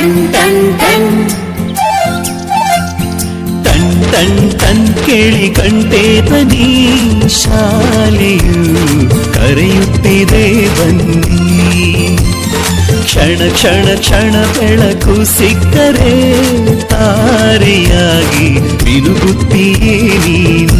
Ton ಟನ್ ಟನ್ ಟನ್ ಟನ್ ಕೇಳಿ ಕಂಟೆ ಬನ್ನಿ ಶಾಲೆಯು ಕರೆಯುತ್ತಿದೆ ಬನ್ನಿ. ಕ್ಷಣ ಕ್ಷಣ ಕ್ಷಣ ಬೆಳಕು ಸಿಕ್ಕರೆ ತಾರೆಯಾಗಿ ಮಿನುಗುತ್ತೀಯೇ ನೀನು.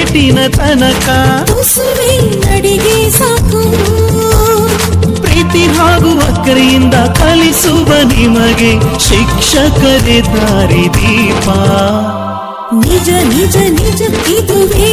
ಗೇಟಿನ ತನಕ. ನಡಿಗೆ ಸಾಕು. ಪ್ರೀತಿ ಹಾಗೂ ಅಕ್ಕರೆಯಿಂದ ಕಲಿಸುವ ನಿಮಗೆ ಶಿಕ್ಷಕರೇ ದಾರಿ ದೀಪ ನಿಜ ನಿಜ ನಿಜ ಇದುವೇ